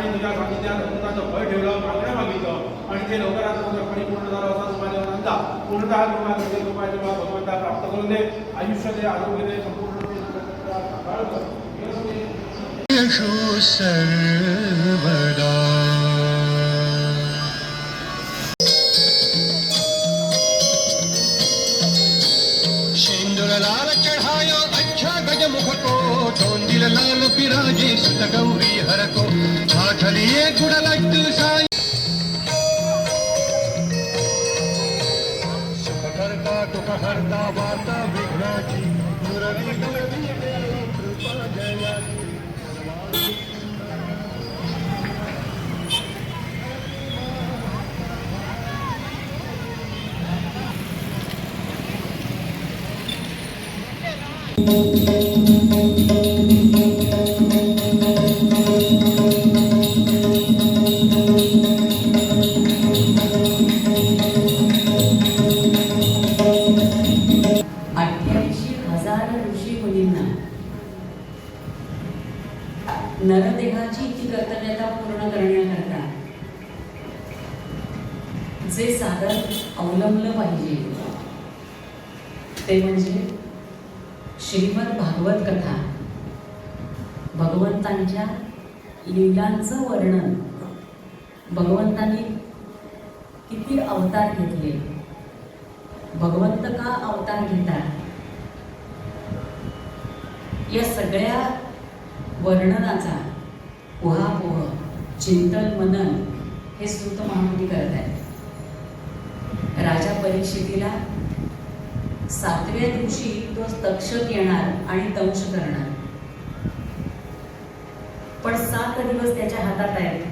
कर आणि तुझ्या सानिध्यात अमृताचं भय ठेवलं मागणं मागितलं आणि ते लवकरात लवकर परिपूर्ण झालं असा तुम्हाला नंदा पूर्णतः कृपा तुझे कृपा जेव्हा भगवंता प्राप्त करून दे. आयुष्य दे आरोग्य दे संपूर्ण यशो सर्वदा. हरता वाता विघ्नाची मुरली गलती कृपा जयाची you. जे साधन अवलंबलं पाहिजे. ते म्हणजे श्रीमद भागवत कथा. भगवंतांच्या लीलांचं वर्णन. भगवंतांनी किती अवतार घेतले? भगवंत का अवतार घेतात? या सगळ्या वर्णनाचा उहापोह चिंतन मनन हे सुत महामुनी करत आहेत राजा परीक्षितीला सातव्या दिवशी तो तक्षक येणार आणि दंश करणार. पण सात दिवस त्याच्या हातात आहेत.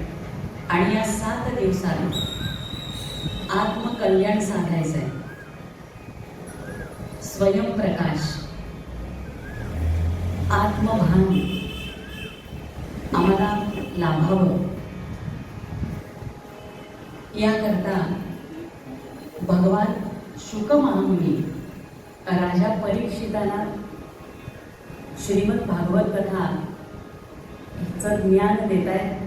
आणि या सात दिवसात आत्मकल्याण साधायचं आहे स्वयंप्रकाश आत्मभान आम्हाला लाभावं. याकरता भगवान शुकमहामुनी राजा परीक्षिताला श्रीमद भागवत कथा चं ज्ञान देत आहेत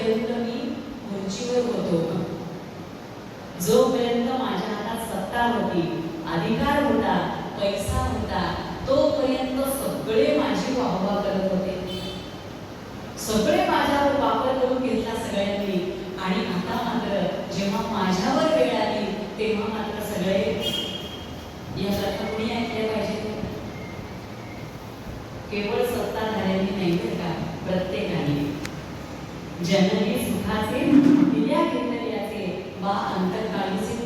जोपर्यंत मी खुर्चीवर होतो जोपर्यंत माझ्या हातात सत्ता होती अधिकार होता पैसा होता तोपर्यंत सगळे माझी वाहवा करत होते. सगळे माझ्यावर वापर करून घेतला सगळ्यांनी. आणि आता मात्र जेव्हा माझ्यावर वेळ आली तेव्हा मात्र सगळे या कथा कुणी ऐकल्या पाहिजे? केवळ सत्ता झाल्याने नाही का? प्रत्येकाने जनने सुखाचे दिल्या घेतल्याचे वा अंतकाळीचे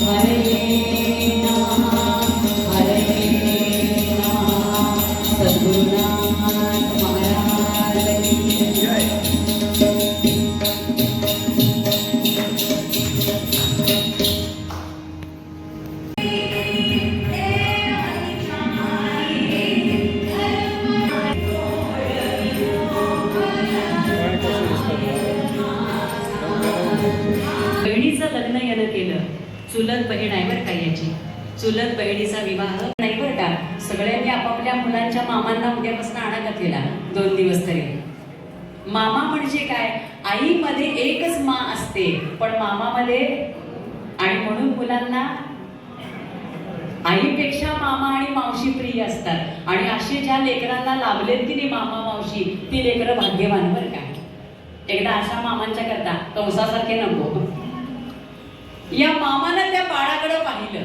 Hare आईपेक्षा मामा आणि मावशी प्रिय असतात. आणि असे ज्या लेकरांना लाभलेत की नाही मामा मावशी ती लेकरं भाग्यवान बर का? एकदा अशा मामांच्या करता कंसासारखे नको. या मामानं त्या बाळाकडे पाहिलं.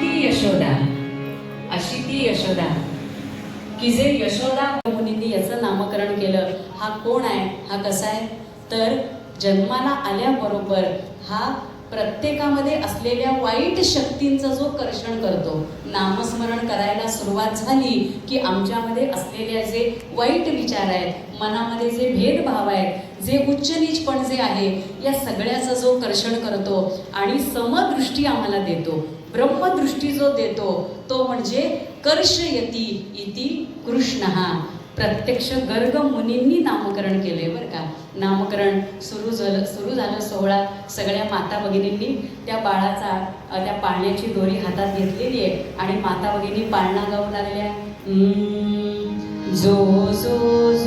ती यशोदा. अशी ती यशोदा. की जे यशोदा मुनींनी याचं नामकरण केलं हा कोण आहे? हा कसा आहे? तर जन्माला आल्याबरोबर हा प्रत्येकामध्ये असलेल्या वाईट शक्तींचा जो कर्षण करतो नामस्मरण करायला सुरुवात झाली की आमच्यामध्ये असलेल्या जे वाईट विचार आहेत मनामध्ये जे भेदभाव आहेत जे उच्च नीचपण जे आहे या सगळ्याचा जो कर्षण करतो आणि समदृष्टी आम्हाला देतो. ब्रह्मदृष्टी जो देतो तो म्हणजे कर्षयती इति कृष्ण. हा प्रत्यक्ष गर्ग मुनींनी नामकरण केले बरं का. नामकरण सुरू झालं सुरू झालं सोहळा सगळ्या माता भगिनींनी. त्या बाळाचा त्या पाळण्याची दोरी हातात घेतलेली आहे आणि माता भगिनी पाळणा गाऊ लागल्या जो जो जो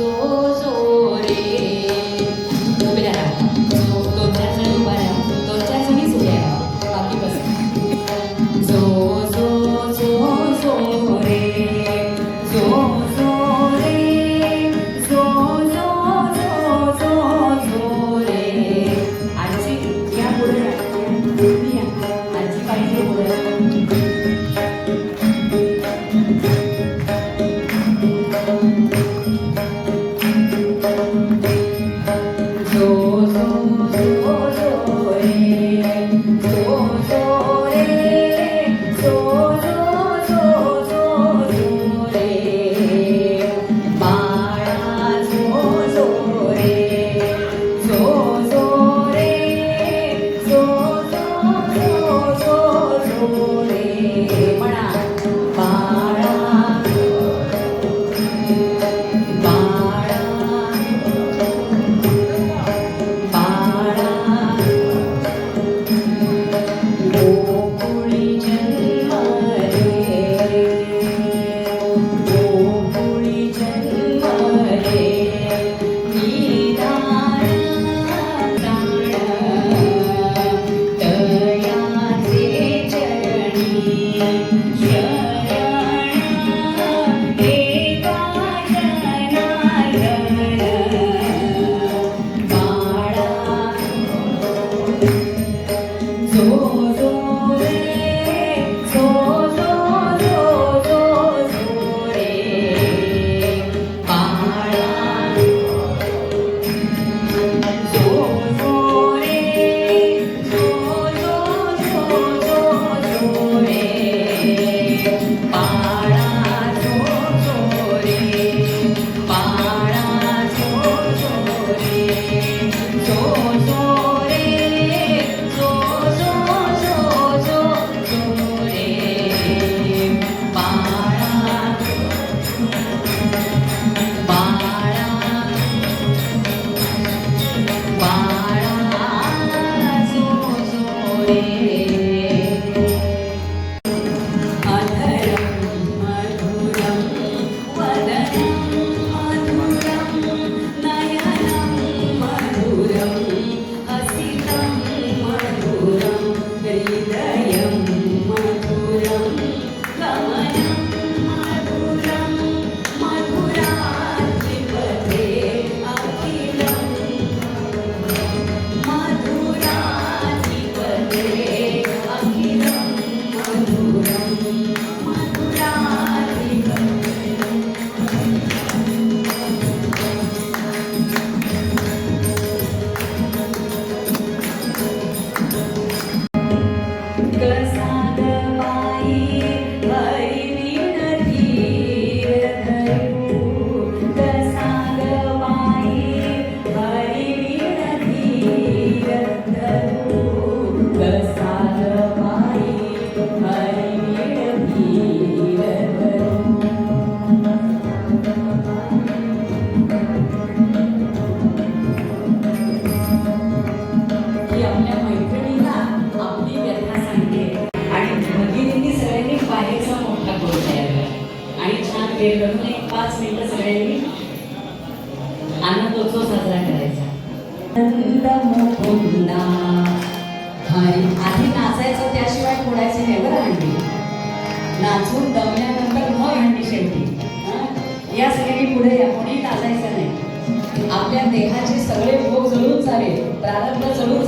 सोडायची नाही बरं हंडी नाचून दमल्यानंतर मग हंडी शेवटी. या सगळ्यांनी पुढे कोणी नाचायचं नाही. आपल्या देहाचे सगळे भोग जळून चालेल प्रारंभ जळून